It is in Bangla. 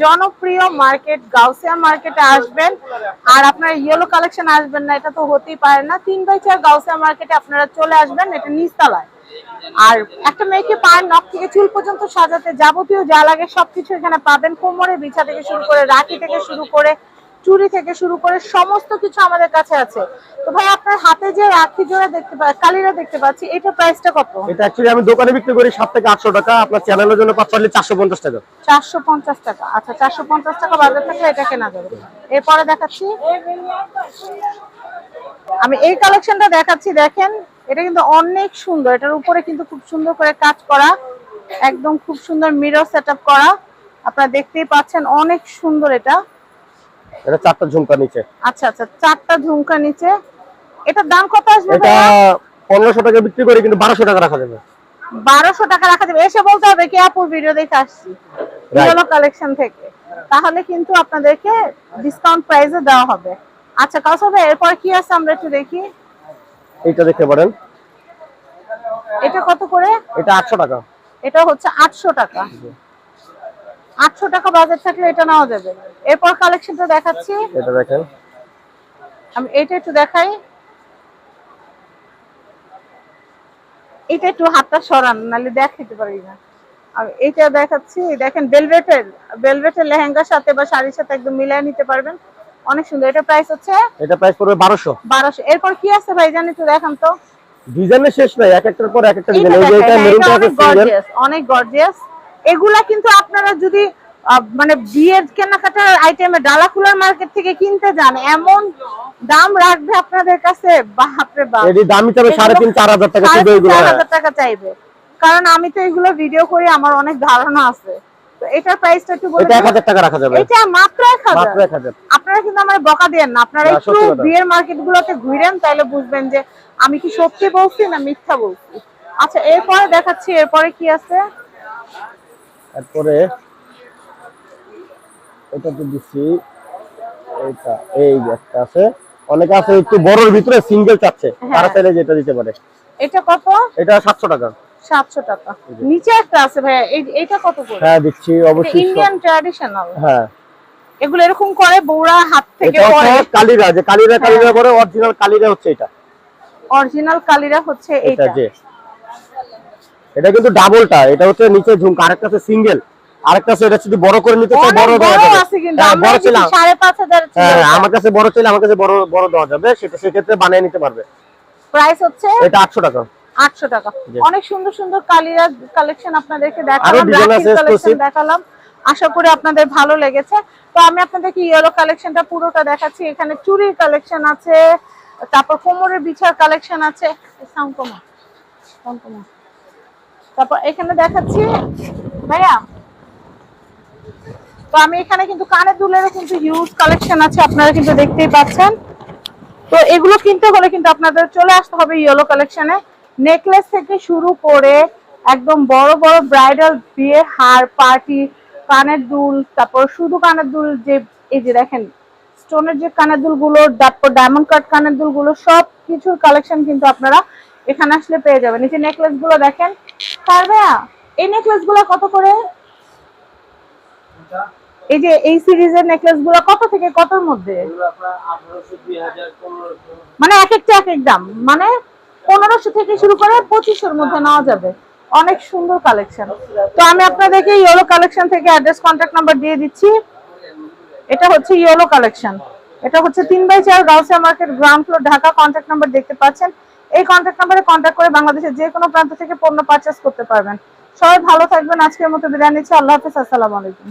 জনপ্রিয় আর ইয়েলো কালেকশন আসবেন না, এটা তো হতেই পারে না। তিন বাই চার মার্কেটে আপনারা চলে আসবেন, এটা আর একটা মেয়েকে নখ থেকে চুল পর্যন্ত সাজাতে যাবতীয় যা লাগে সবকিছু এখানে পাবেন। কোমরে বিছা থেকে শুরু করে রাখি থেকে শুরু করে চুড়ি থেকে শুরু করে সমস্ত কিছু আমাদের কাছে আছে। তো ভাই আপনার হাতে যে রাখি জোড়া দেখতে পা কালিরা দেখতে পাচ্ছি এটা প্রাইসটা কত? এটা অ্যাকচুয়ালি আমি দোকানে বিক্রি করি সাত থেকে আটশো টাকা আপনার চ্যানেলের জন্য পাচ্ছি চারশো পঞ্চাশ টাকা। চারশো পঞ্চাশ টাকা। আচ্ছা চারশো পঞ্চাশ টাকা বাজার থেকে এটা কেনা যাবে। এরপরে দেখাচ্ছি। আমি এই কালেকশনটা দেখাচ্ছি দেখেন এটা কিন্তু অনেক সুন্দর। এটার উপরে কিন্তু খুব সুন্দর করে কাজ করা একদম খুব সুন্দর মিরর সেটআপ করা। আপনারা দেখতেই পাচ্ছেন অনেক সুন্দর এটা। এটা চারটা ঝুমকা নিচে। আচ্ছা আচ্ছা চারটা ঝুমকা নিচে। এটার দাম কত আসবে এটা পনেরোশো টাকা বিক্রি করি কিন্তু বারোশো টাকা রাখা যাবে। বারোশো টাকা রাখা যাবে। এসে বলতে হবে কি আপুর ভিডিও দেখে আসছি। ইয়েলো কালেকশন থেকে। তাহলে কিন্তু আপনাদেরকে ডিসকাউন্ট প্রাইসে দেওয়া হবে। আচ্ছা কাজ হবে এরপর কি আছে আমরা একটু দেখি? এইটা দেখতে পারেন এটা কত করে? এটা আটশো টাকা। এটা হচ্ছে আটশো টাকা। আটশো টাকা বাজার থাকলে এটা নেওয়া যাবে। এরপর কালেকশনটা দেখাচ্ছি। এটা দেখেন। আমি এটা একটু দেখাই। এটা একটু হাতটা সরান নাহলে দেখাইতে পারি না। আমি এটা দেখাচ্ছি দেখেন বেলভেটের বেলভেটের লেহেঙ্গার সাথে বা শাড়ির সাথে একদম মিলিয়ে নিতে পারবেন। অনেক সুন্দর। এটা প্রাইস হচ্ছে এটা প্রাইস পড়বে বারোশো। বারোশো। এরপর কি আছে ভাই? জানি একটু দেখান তো। ডিজাইনের শেষ নাই এক একটার পর এক একটা ডিজাইন। এটা আছে সিঙ্গেল অনেক গর্জিয়াস এগুলা কিন্তু আপনারা যদি মানে বিয়ের কেনাকাটার আইটেমে ডালা খুলার মার্কেট থেকে কিনতে যান এমন দাম রাখবে আপনাদের কাছে বাপরে বাপ। এটি তবে টাকা শুধু এগুলো। চার। হাজার টাকা চাইবে। কারণ আমি তো এগুলো ভিডিও করি আমার অনেক ধারণা আছে। তো এটার প্রাইসটা একটু বলে টাকা রাখা যাবে। এটা মাত্র মাত্র আপনারা কিন্তু আমার বকা দেন না। আপনারা একটু বিয়ের মার্কেট গুলোতে ঘুরেন তাহলে বুঝবেন যে আমি কি সত্যি বলছি না মিথ্যা বলছি। আচ্ছা এরপরে দেখাচ্ছি এরপরে কি আছে? তারপরে এটা তো দিচ্ছি এইটা এই যে একটা আছে। অনেকে আছে একটু বড়র ভিতরে সিঙ্গেল চাচ্ছে হ্যাঁ। তারা চাইলে যেটা দিতে পারে। এটা কত? এটা সাতশো টাকা। সাতশো টাকা। নিচে একটা আছে ভাইয়া এই- এইটা কত করে? হ্যাঁ দিচ্ছি অবশ্যই ইন্ডিয়ান ট্র্যাডিশনাল হ্যাঁ। এগুলো এরকম করে বৌরা হাত থেকে পরে হচ্ছে কালিরা যে কালিরা হ্যাঁ। কালিরা পরে অরিজিনাল কালিরা হচ্ছে এটা। অরিজিনাল কালিরা হচ্ছে এটা যে। এটা কিন্তু ডাবলটা এটা হচ্ছে নিচে ঝুমকা আরেকটা আছে সিঙ্গেল আরেকটা আছে এটা যদি বড় করে নিতে চাই বড় দেওয়া যাবে। আছে কিন্তু আমরা বড় ছিল দেখি সাড়ে পাঁচ হাজার হ্যাঁ আমার কাছে বড় চাইলে আমার কাছে বড় বড় দেওয়া যাবে সেটা সেক্ষেত্রে বানিয়ে নিতে পারবে। প্রাইস হচ্ছে এটা আটশো টাকা। আটশো টাকা। অনেক সুন্দর সুন্দর কালিরা কালেকশন আপনাদেরকে দেখালাম আশা করি আপনাদের ভালো লেগেছে। তো আমি আপনাদেরকে ইয়েলো কালেকশনটা পুরোটা দেখাচ্ছি। এখানে চুরির কালেকশন আছে তারপর কোমরের বিছার কালেকশন আছে। সাউন্ড কমা কমা। তারপর এখানে দেখাচ্ছি, ভাইয়া। তো আমি এখানে কিন্তু কানের দুলেরও কিন্তু হিউজ কালেকশন আছে, আপনারা কিন্তু দেখতেই পাচ্ছেন। তো এগুলো কিনতে হলে কিন্তু আপনাদের চলে আসতে হবে ইয়েলো কালেকশনে নেকলেস থেকে শুরু করে একদম বড় বড় ব্রাইডাল বিয়ে, হার পার্টি কানের দুল, তারপর শুধু কানের দুল যে, এই যে দেখেন স্টোনের যে কানের দুলগুলো, তারপর ডায়মন্ড কাট কানের দুলগুলো সব কিছুর কালেকশন কিন্তু আপনারা এখানে আসলে পেয়ে যাবেন। এই যে নেকলেসগুলো দেখেন তার এই নেকলেসগুলো কত করে? এই যে এই সিরিজের নেকলেসগুলো কত থেকে কতর মধ্যে? মানে এক একটা এক এক দাম। মানে পনেরোশো থেকে শুরু করে পঁচিশশোর মধ্যে নেওয়া যাবে। অনেক সুন্দর কালেকশন তো আমি আপনাদেরকে ইয়েলো কালেকশন থেকে অ্যাড্রেস কন্ট্যাক্ট নাম্বার দিয়ে দিচ্ছি। এটা হচ্ছে ইয়েলো কালেকশন এটা হচ্ছে তিন বাই চার Gausia market ground floor Dhaka. Contact number দেখতে পাচ্ছেন। এই কন্ট্যাক্ট নাম্বারে কন্ট্যাক্ট করে বাংলাদেশের যে কোনো প্রান্ত থেকে পণ্য পারচেস করতে পারবেন। সবাই ভালো থাকবেন, আজকের মতো বিদায় নিচ্ছি। আল্লাহ হাফিজ, আসসালামু আলাইকুম।